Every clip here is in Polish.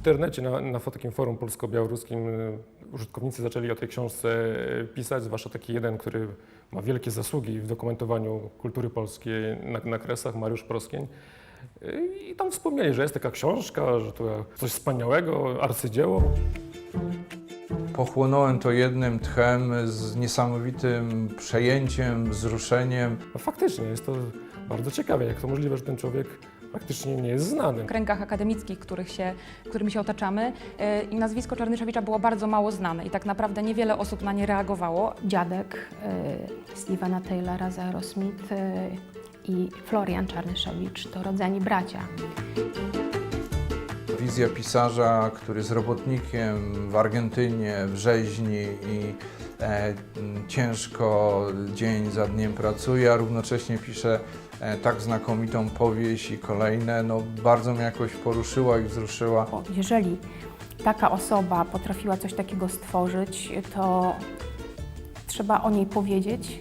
internecie, na, na takim forum polsko-białoruskim y, użytkownicy zaczęli o tej książce y, pisać, zwłaszcza taki jeden, który ma wielkie zasługi w dokumentowaniu kultury polskiej na, na kresach, Mariusz Proskień. Y, I tam wspomnieli, że jest taka książka, że to coś wspaniałego, arcydzieło. Pochłonąłem to jednym tchem z niesamowitym przejęciem, wzruszeniem. No faktycznie jest to bardzo ciekawe, jak to możliwe, że ten człowiek praktycznie nie jest znany. w kręgach akademickich, których się, którymi się otaczamy y, i nazwisko Czarnyszewicza było bardzo mało znane i tak naprawdę niewiele osób na nie reagowało. dziadek y, Stevena Taylora z Aerosmith y, i Florian Czarnyszewicz to rodzeni bracia. Wizja pisarza, który jest robotnikiem w Argentynie, w rzeźni i e, ciężko dzień za dniem pracuje, a równocześnie pisze e, tak znakomitą powieść i kolejne, no bardzo mnie jakoś poruszyła i wzruszyła. Jeżeli taka osoba potrafiła coś takiego stworzyć, to trzeba o niej powiedzieć,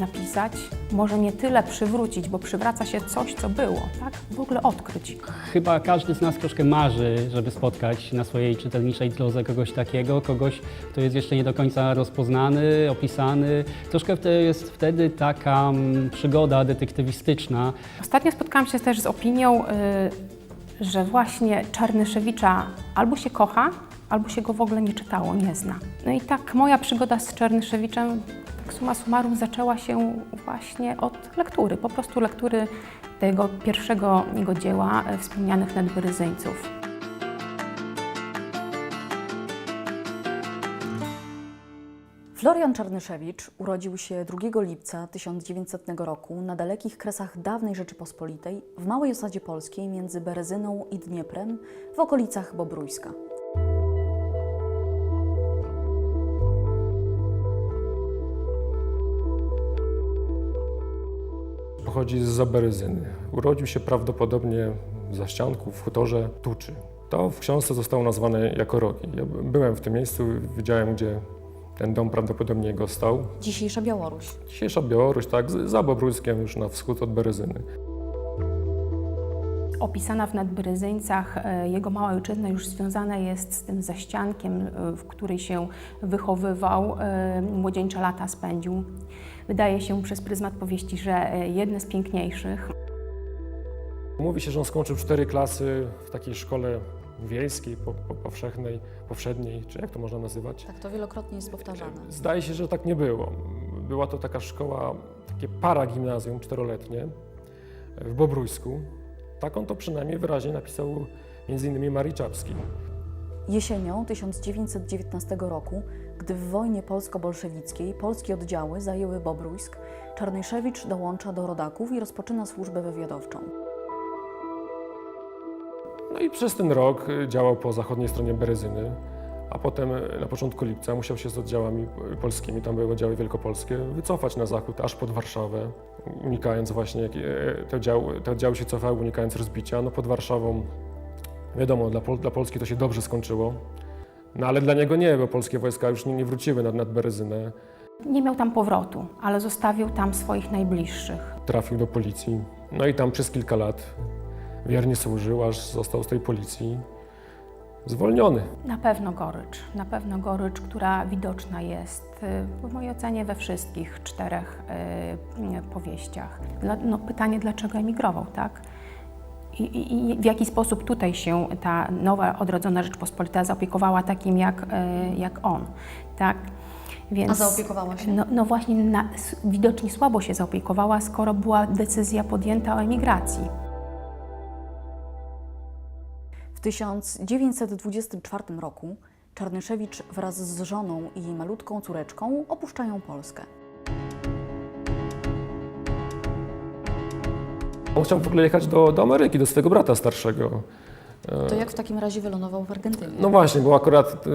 napisać, może nie tyle przywrócić, bo przywraca się coś, co było, tak? W ogóle odkryć. Chyba każdy z nas troszkę marzy, żeby spotkać na swojej czytelniczej drodze kogoś takiego, kogoś, kto jest jeszcze nie do końca rozpoznany, opisany. Troszkę to jest wtedy taka mm, przygoda detektywistyczna. Ostatnio spotkałam się też z opinią, y, że właśnie Czarnyszewicza albo się kocha, albo się go w ogóle nie czytało, nie zna. No i tak moja przygoda z Czarnyszewiczem, tak summa summarum, zaczęła się właśnie od lektury, po prostu lektury tego pierwszego jego dzieła, y, wspomnianych Nadwyryzyńców. Florian Czarnyszewicz urodził się 2 lipca 1900 roku na dalekich kresach dawnej Rzeczypospolitej w małej osadzie polskiej między Berezyną i Dnieprem w okolicach Bobrójska. Pochodzi z Zaberyzyny. Urodził się prawdopodobnie w Zaścianku, w hutorze Tuczy. To w książce zostało nazwane jako Rogi. Ja byłem w tym miejscu, widziałem, gdzie ten dom prawdopodobnie jego stał. Dzisiejsza Białoruś. Dzisiejsza Białoruś, tak, za Bobrójskiem, już na wschód od Berezyny. Opisana w Nadbryzyńcach, e, jego mała ojczyzna już związana jest z tym zaściankiem, e, w której się wychowywał, e, młodzieńcze lata spędził. Wydaje się przez pryzmat powieści, że e, jedne z piękniejszych. Mówi się, że on skończył cztery klasy w takiej szkole wiejskiej, po, po, powszechnej, powszedniej, czy jak to można nazywać. Tak, to wielokrotnie jest powtarzane. Zdaje się, że tak nie było. Była to taka szkoła, takie paragimnazjum czteroletnie w Bobrójsku. Tak on to przynajmniej wyraźnie napisał m.in. Marii Czapski. Jesienią 1919 roku, gdy w wojnie polsko-bolszewickiej polskie oddziały zajęły Bobrójsk, Czarnyszewicz dołącza do rodaków i rozpoczyna służbę wywiadowczą. No i przez ten rok y, działał po zachodniej stronie Berezyny, a potem y, na początku lipca musiał się z oddziałami y, polskimi, tam były oddziały wielkopolskie, wycofać na zachód, aż pod Warszawę, unikając właśnie, te oddziały, te oddziały się cofały, unikając rozbicia. No pod Warszawą, wiadomo, dla, Pol dla Polski to się dobrze skończyło, no ale dla niego nie, bo polskie wojska już nie, nie wróciły nad, nad Berezynę. Nie miał tam powrotu, ale zostawił tam swoich najbliższych. Trafił do policji, no i tam przez kilka lat wiernie służył, aż został z tej policji zwolniony. Na pewno gorycz, na pewno gorycz, która widoczna jest y, w mojej ocenie we wszystkich czterech y, y, powieściach. Dla, no, pytanie, dlaczego emigrował, tak? I, i, w jaki sposób tutaj się ta nowa, odrodzona Rzeczpospolita zaopiekowała takim jak, y, jak on, tak? Więc, A zaopiekowała się? No, no właśnie, na, widocznie słabo się zaopiekowała, skoro była decyzja podjęta o emigracji. W 1924 roku Czarnyszewicz wraz z żoną i malutką córeczką opuszczają Polskę. On chciał w ogóle jechać do, do Ameryki, do swojego brata starszego. To jak w takim razie wylądował w Argentynie? No właśnie, bo akurat y,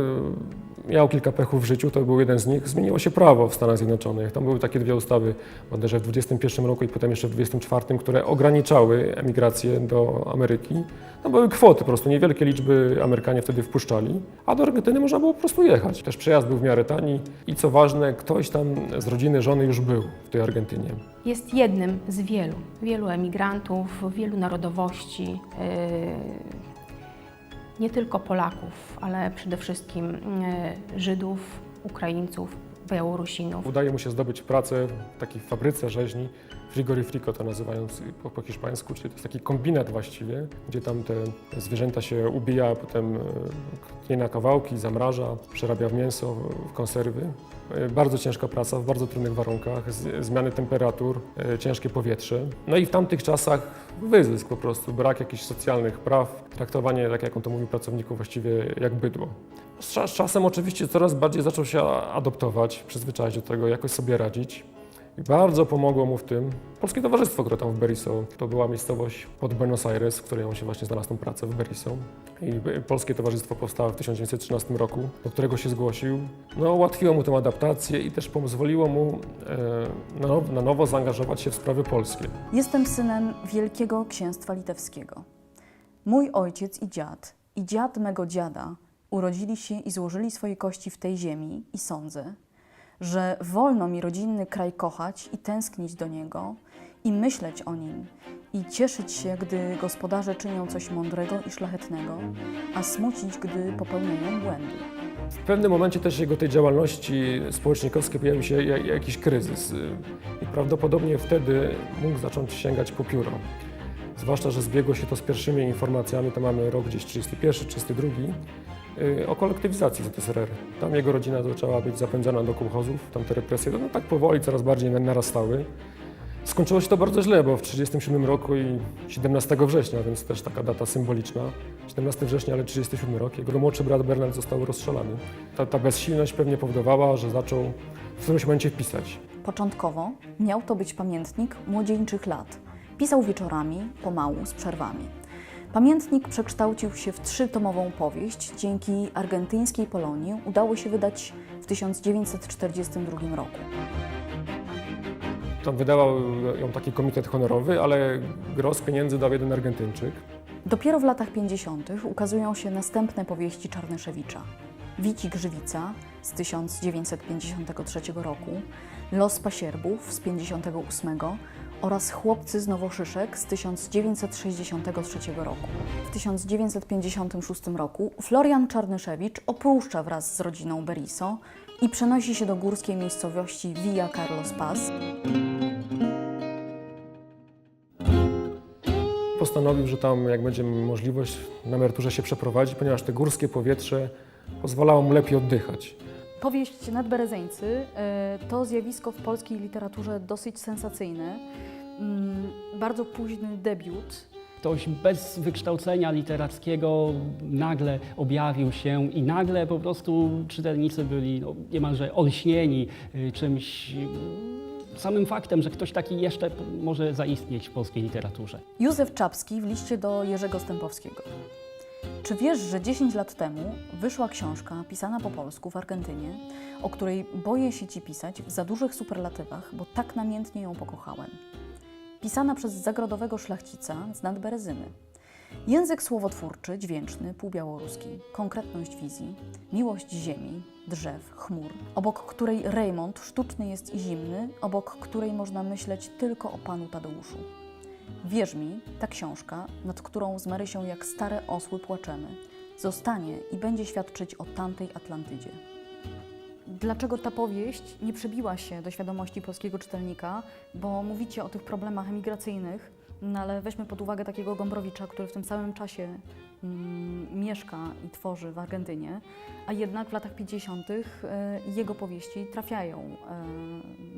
miał kilka pechów w życiu, to był jeden z nich. Zmieniło się prawo w Stanach Zjednoczonych. Tam były takie dwie ustawy, bodajże w 21 roku i potem jeszcze w 24, które ograniczały emigrację do Ameryki. No były kwoty, po prostu niewielkie liczby Amerykanie wtedy wpuszczali, a do Argentyny można było po prostu jechać. Też przejazd był w miarę tani i co ważne, ktoś tam z rodziny żony już był w tej Argentynie. Jest jednym z wielu, wielu emigrantów, wielu narodowości. yy, nie tylko Polaków, ale przede wszystkim e, Żydów, Ukraińców, Białorusinów. Udaje mu się zdobyć pracę w takiej fabryce rzeźni, frigorifrico to nazywając po, po hiszpańsku, czyli to jest taki kombinat właściwie, gdzie tam te zwierzęta się ubija, potem e, tnie na kawałki, zamraża, przerabia w mięso, w konserwy. E, Bardzo ciężka praca, w bardzo trudnych warunkach, zmiany temperatur, e, ciężkie powietrze. No i w tamtych czasach wyzysk po prostu, brak jakichś socjalnych praw, traktowanie, tak jak on to mówił, pracowników właściwie jak bydło. Z, cza- z czasem oczywiście coraz bardziej zaczął się adoptować, przyzwyczaić do tego, jakoś sobie radzić. I bardzo pomogło mu w tym Polskie Towarzystwo, które tam w Beriso. To była miejscowość pod Buenos Aires, w której on się właśnie znalazł tą pracę w Beriso. I b- Polskie Towarzystwo powstało w 1913 roku, do którego się zgłosił. No, ułatwiło mu tę adaptację i też pozwoliło mu e, na, now- na nowo zaangażować się w sprawy polskie. Jestem synem Wielkiego Księstwa Litewskiego. Mój ojciec i dziad, i dziad mego dziada urodzili się i złożyli swoje kości w tej ziemi i sądzę, że wolno mi rodzinny kraj kochać i tęsknić do niego i myśleć o nim i cieszyć się, gdy gospodarze czynią coś mądrego i szlachetnego, a smucić, gdy popełniają błędy. W pewnym momencie też jego tej działalności społecznikowskiej pojawił się ja- jakiś kryzys i prawdopodobnie wtedy mógł zacząć sięgać po pióro. Zwłaszcza, że zbiegło się to z pierwszymi informacjami, to mamy rok gdzieś 31, 32, y, o kolektywizacji ZSRR. Tam jego rodzina zaczęła być zapędzana do kołchozów, tam te represje no, tak powoli coraz bardziej na- narastały. Skończyło się to bardzo źle, bo w 1937 roku i 17 września, więc też taka data symboliczna. 17 września, ale 37 rok. Jego młodszy brat Bernard został rozstrzelany. Ta, ta bezsilność pewnie powodowała, że zaczął w którymś momencie pisać. Początkowo miał to być pamiętnik młodzieńczych lat. Pisał wieczorami, pomału, z przerwami. Pamiętnik przekształcił się w trzytomową powieść. Dzięki argentyńskiej Polonii udało się wydać w 1942 roku. Tam wydawał ją taki komitet honorowy, ale gros pieniędzy dał jeden Argentyńczyk. Dopiero w latach 50. ukazują się następne powieści Czarnyszewicza. Wici Grzywica z 1953 roku, Los Pasierbów z 58 oraz Chłopcy z Nowoszyszek z 1963 roku. W 1956 roku Florian Czarnyszewicz opuszcza wraz z rodziną Beriso i przenosi się do górskiej miejscowości Villa Carlos Paz. Postanowił, że tam jak będzie możliwość na emeryturze się przeprowadzi, ponieważ te górskie powietrze pozwalało mu lepiej oddychać. Powieść Nadberezeńcy e, to zjawisko w polskiej literaturze dosyć sensacyjne. Mm, Bardzo późny debiut. Ktoś bez wykształcenia literackiego nagle objawił się i nagle po prostu czytelnicy byli no, niemalże olśnieni y, czymś, y, samym faktem, że ktoś taki jeszcze p- może zaistnieć w polskiej literaturze. Józef Czapski w liście do Jerzego Stępowskiego. Czy wiesz, że 10 lat temu wyszła książka pisana po polsku w Argentynie, o której boję się ci pisać w za dużych superlatywach, bo tak namiętnie ją pokochałem? Pisana przez zagrodowego szlachcica z Nadberezyny. Język słowotwórczy, dźwięczny, półbiałoruski, konkretność wizji, miłość ziemi, drzew, chmur, obok której Raymond sztuczny jest i zimny, obok której można myśleć tylko o panu Tadeuszu. Wierz mi, ta książka, nad którą z Marysią jak stare osły płaczemy, zostanie i będzie świadczyć o tamtej Atlantydzie. Dlaczego ta powieść nie przebiła się do świadomości polskiego czytelnika? Bo mówicie o tych problemach emigracyjnych, no ale weźmy pod uwagę takiego Gombrowicza, który w tym samym czasie mm, mieszka i tworzy w Argentynie, a jednak w latach 50. y, jego powieści trafiają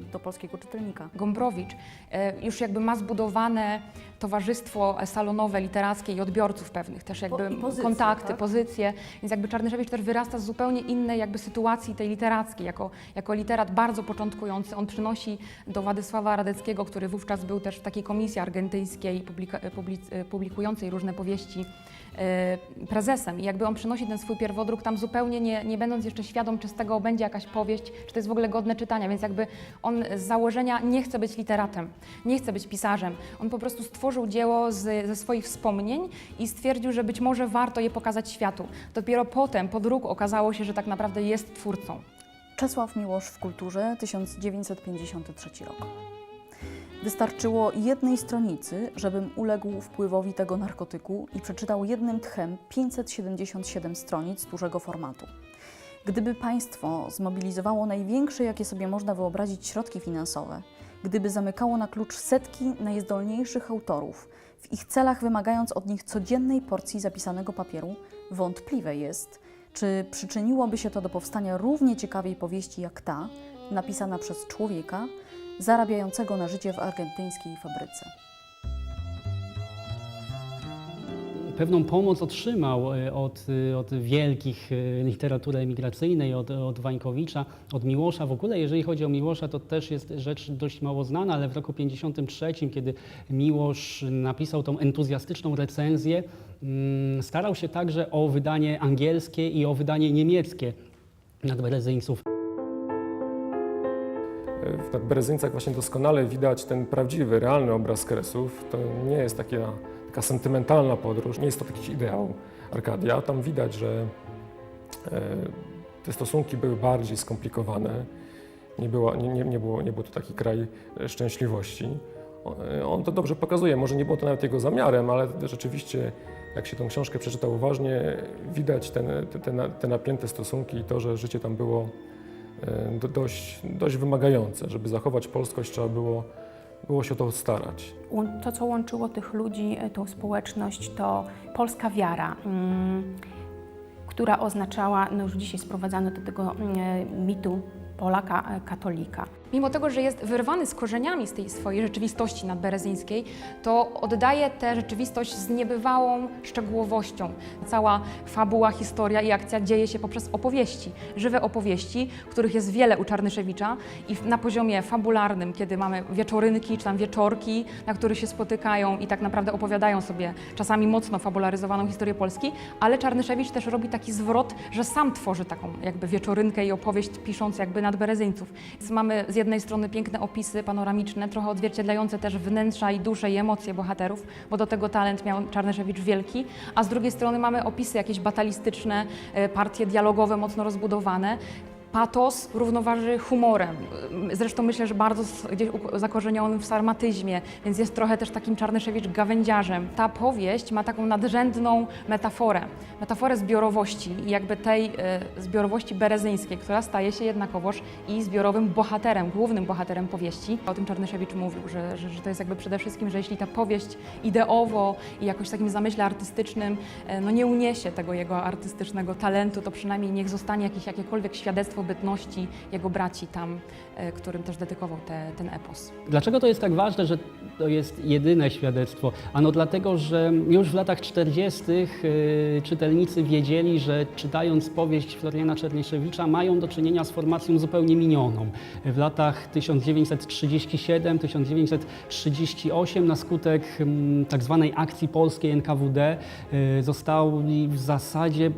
y, do polskiego czytelnika. Gombrowicz e, już jakby ma zbudowane towarzystwo salonowe, literackie i odbiorców pewnych, też jakby Po- pozycje, kontakty, tak? pozycje, więc jakby Czarnyszewicz też wyrasta z zupełnie innej jakby sytuacji tej literackiej, jako, jako literat bardzo początkujący. On przynosi do Władysława Radeckiego, który wówczas był też w takiej komisji argentyńskiej publika, public- publikującej różne powieści, e, prezesem i jakby on przynosi ten swój pierwodruk tam zupełnie nie, nie będąc jeszcze świadom, czy z tego będzie jakaś powieść, czy to jest w ogóle godne czytania, więc jakby on z założenia nie chce być literatem, nie chce być pisarzem. On po prostu stworzył dzieło z, ze swoich wspomnień i stwierdził, że być może warto je pokazać światu. Dopiero potem, po druku, okazało się, że tak naprawdę jest twórcą. Czesław Miłosz w kulturze, 1953 rok. Wystarczyło jednej stronicy, żebym uległ wpływowi tego narkotyku i przeczytał jednym tchem 577 stronic dużego formatu. Gdyby państwo zmobilizowało największe, jakie sobie można wyobrazić, środki finansowe, gdyby zamykało na klucz setki najzdolniejszych autorów, w ich celach wymagając od nich codziennej porcji zapisanego papieru, wątpliwe jest, czy przyczyniłoby się to do powstania równie ciekawej powieści jak ta, napisana przez człowieka zarabiającego na życie w argentyńskiej fabryce. Pewną pomoc otrzymał e, od, e, od wielkich e, literatury emigracyjnej, od, od Wańkowicza, od Miłosza. W ogóle, jeżeli chodzi o Miłosza, to też jest rzecz dość mało znana, ale w roku 1953, kiedy Miłosz napisał tą entuzjastyczną recenzję, mm, starał się także o wydanie angielskie i o wydanie niemieckie nadberezyńców. W Nadberezyńcach właśnie doskonale widać ten prawdziwy, realny obraz Kresów. To nie jest taka, taka sentymentalna podróż, nie jest to jakiś ideał Arkadia. Tam widać, że e, te stosunki były bardziej skomplikowane. Nie, była, nie, nie, nie, było, nie był to taki kraj e, szczęśliwości. E, On to dobrze pokazuje. Może nie było to nawet jego zamiarem, ale rzeczywiście, jak się tą książkę przeczyta uważnie, widać ten, te, te, na- te napięte stosunki i to, że życie tam było dość, dość wymagające. Żeby zachować polskość, trzeba było, było się to starać. To, co łączyło tych ludzi, e, tą społeczność, to polska wiara, mm, która oznaczała, no już dzisiaj sprowadzano do tego mm, mitu Polaka e, katolika. Mimo tego, że jest wyrwany z korzeniami z tej swojej rzeczywistości nadberezyńskiej, to oddaje tę rzeczywistość z niebywałą szczegółowością. Cała fabuła, historia i akcja dzieje się poprzez opowieści. Żywe opowieści, których jest wiele u Czarnyszewicza i na poziomie fabularnym, kiedy mamy wieczorynki czy tam wieczorki, na których się spotykają i tak naprawdę opowiadają sobie czasami mocno fabularyzowaną historię Polski, ale Czarnyszewicz też robi taki zwrot, że sam tworzy taką jakby wieczorynkę i opowieść pisząc jakby nadberezyńców. Więc mamy z jednej strony piękne opisy panoramiczne, trochę odzwierciedlające też wnętrza i dusze i emocje bohaterów, bo do tego talent miał Czarnyszewicz wielki, a z drugiej strony mamy opisy jakieś batalistyczne, e, partie dialogowe mocno rozbudowane. Patos równoważy humorem. Zresztą myślę, że bardzo gdzieś zakorzenionym w sarmatyzmie, więc jest trochę też takim Czarnyszewicz gawędziarzem. Ta powieść ma taką nadrzędną metaforę, metaforę zbiorowości i jakby tej e, zbiorowości berezyńskiej, która staje się jednakowoż i zbiorowym bohaterem, głównym bohaterem powieści. O tym Czarnyszewicz mówił, że, że, że to jest jakby przede wszystkim, że jeśli ta powieść ideowo i jakoś w takim zamyśle artystycznym e, no nie uniesie tego jego artystycznego talentu, to przynajmniej niech zostanie jakieś, jakiekolwiek świadectwo bytności jego braci tam, e, którym też dedykował te, ten epos. Dlaczego to jest tak ważne, że to jest jedyne świadectwo? Ano dlatego, że już w latach 40. y, czytelnicy wiedzieli, że czytając powieść Floriana Czernyszewicza mają do czynienia z formacją zupełnie minioną. W latach 1937-1938 na skutek mm, tak zwanej akcji polskiej NKWD y, zostali w zasadzie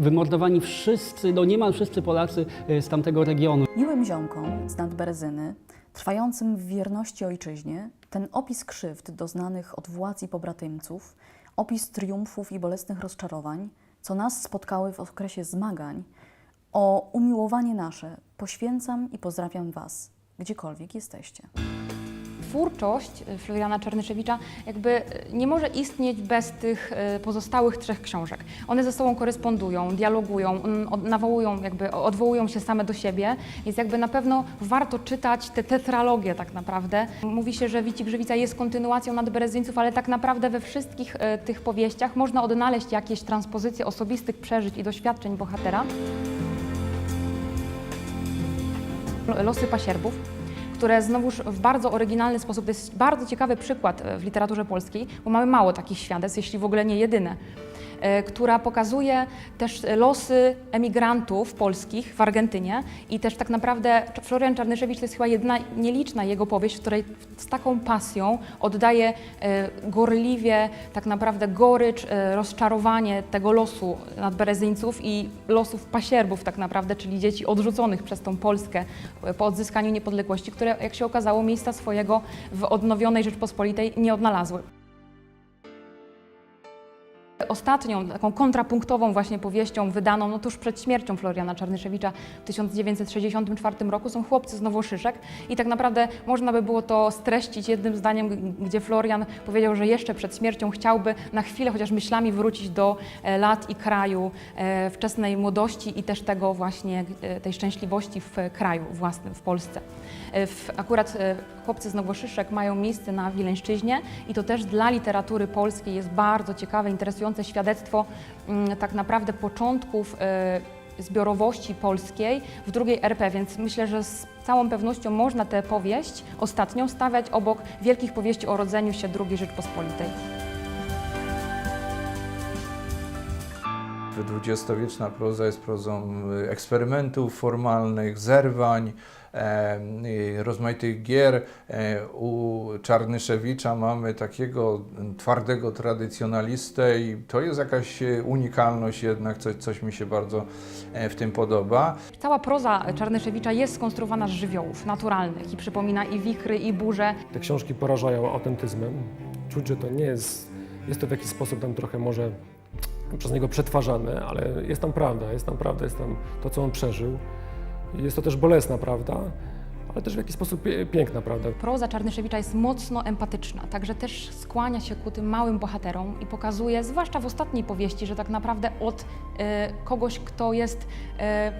wymordowani wszyscy, no niemal wszyscy Polacy y, z tamtego regionu. Miłym ziomkom z nadberezyny, trwającym w wierności ojczyźnie, ten opis krzywd doznanych od władz i pobratymców, opis triumfów i bolesnych rozczarowań, co nas spotkały w okresie zmagań, o umiłowanie nasze poświęcam i pozdrawiam Was, gdziekolwiek jesteście. Twórczość y, Floriana Czarnyszewicza jakby y, nie może istnieć bez tych y, pozostałych trzech książek. One ze sobą korespondują, dialogują, nawołują, jakby odwołują się same do siebie, więc jakby na pewno warto czytać tę tetralogię tak naprawdę. Mówi się, że Wici Grzywica jest kontynuacją nadberezyńców, ale tak naprawdę we wszystkich tych powieściach można odnaleźć jakieś transpozycje osobistych przeżyć i doświadczeń bohatera. Losy pasierbów, które znowuż w bardzo oryginalny sposób, to jest bardzo ciekawy przykład e, w literaturze polskiej, bo mamy mało takich świadectw, jeśli w ogóle nie jedyne, która pokazuje też losy emigrantów polskich w Argentynie i też tak naprawdę Florian Czarnyszewicz to jest chyba jedna nieliczna jego powieść, w której z taką pasją oddaje e, gorliwie tak naprawdę gorycz, e, rozczarowanie tego losu nadberezyńców i losów pasierbów tak naprawdę, czyli dzieci odrzuconych przez tą Polskę e, po odzyskaniu niepodległości, które jak się okazało miejsca swojego w odnowionej Rzeczpospolitej nie odnalazły. Ostatnią, taką kontrapunktową właśnie powieścią wydaną no tuż przed śmiercią Floriana Czarnyszewicza w 1964 roku są Chłopcy z Nowoszyszek i tak naprawdę można by było to streścić jednym zdaniem, gdzie Florian powiedział, że jeszcze przed śmiercią chciałby na chwilę chociaż myślami wrócić do e, lat i kraju e, wczesnej młodości i też tego właśnie, e, tej szczęśliwości w kraju własnym, w Polsce. W, akurat Chłopcy z Nowoszyszek mają miejsce na Wileńszczyźnie i to też dla literatury polskiej jest bardzo ciekawe, interesujące świadectwo mm, tak naprawdę początków e, zbiorowości polskiej w drugiej RP, więc myślę, że z całą pewnością można tę powieść ostatnią stawiać obok wielkich powieści o rodzeniu się II Rzeczpospolitej. Dwudziestowieczna proza jest prozą y, eksperymentów formalnych, zerwań, rozmaitych gier. E, U Czarnyszewicza mamy takiego twardego tradycjonalistę i to jest jakaś e, unikalność jednak, coś, coś mi się bardzo e, w tym podoba. Cała proza Czarnyszewicza jest skonstruowana z żywiołów naturalnych i przypomina i wichry, i burze. Te książki porażają autentyzmem. Czuć, że to nie jest, jest to w jakiś sposób tam trochę może przez niego przetwarzane, ale jest tam prawda, jest tam prawda, jest tam to, co on przeżył. Jest to też bolesna prawda, ale też w jakiś sposób piękna prawda. Proza Czarnyszewicza jest mocno empatyczna, także też skłania się ku tym małym bohaterom i pokazuje, zwłaszcza w ostatniej powieści, że tak naprawdę od e, kogoś, kto jest e,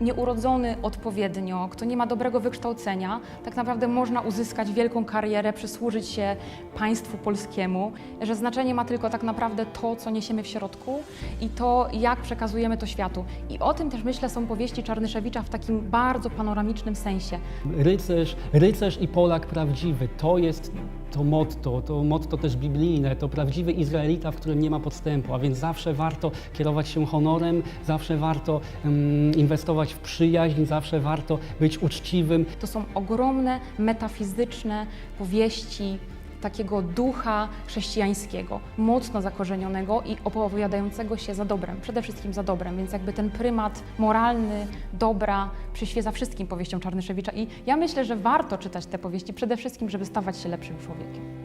nieurodzony odpowiednio, kto nie ma dobrego wykształcenia, tak naprawdę można uzyskać wielką karierę, przysłużyć się państwu polskiemu, że znaczenie ma tylko tak naprawdę to, co niesiemy w środku i to, jak przekazujemy to światu. I o tym też myślę są powieści Czarnyszewicza w takim bardzo panoramicznym sensie. Rycerz, rycerz i Polak prawdziwy, to jest to motto, to motto też biblijne, to prawdziwy Izraelita, w którym nie ma podstępu, a więc zawsze warto kierować się honorem, zawsze warto mm, inwestować w przyjaźń, zawsze warto być uczciwym. To są ogromne, metafizyczne powieści takiego ducha chrześcijańskiego, mocno zakorzenionego i opowiadającego się za dobrem, przede wszystkim za dobrem, więc jakby ten prymat moralny, dobra przyświeca wszystkim powieściom Czarnyszewicza i ja myślę, że warto czytać te powieści przede wszystkim, żeby stawać się lepszym człowiekiem.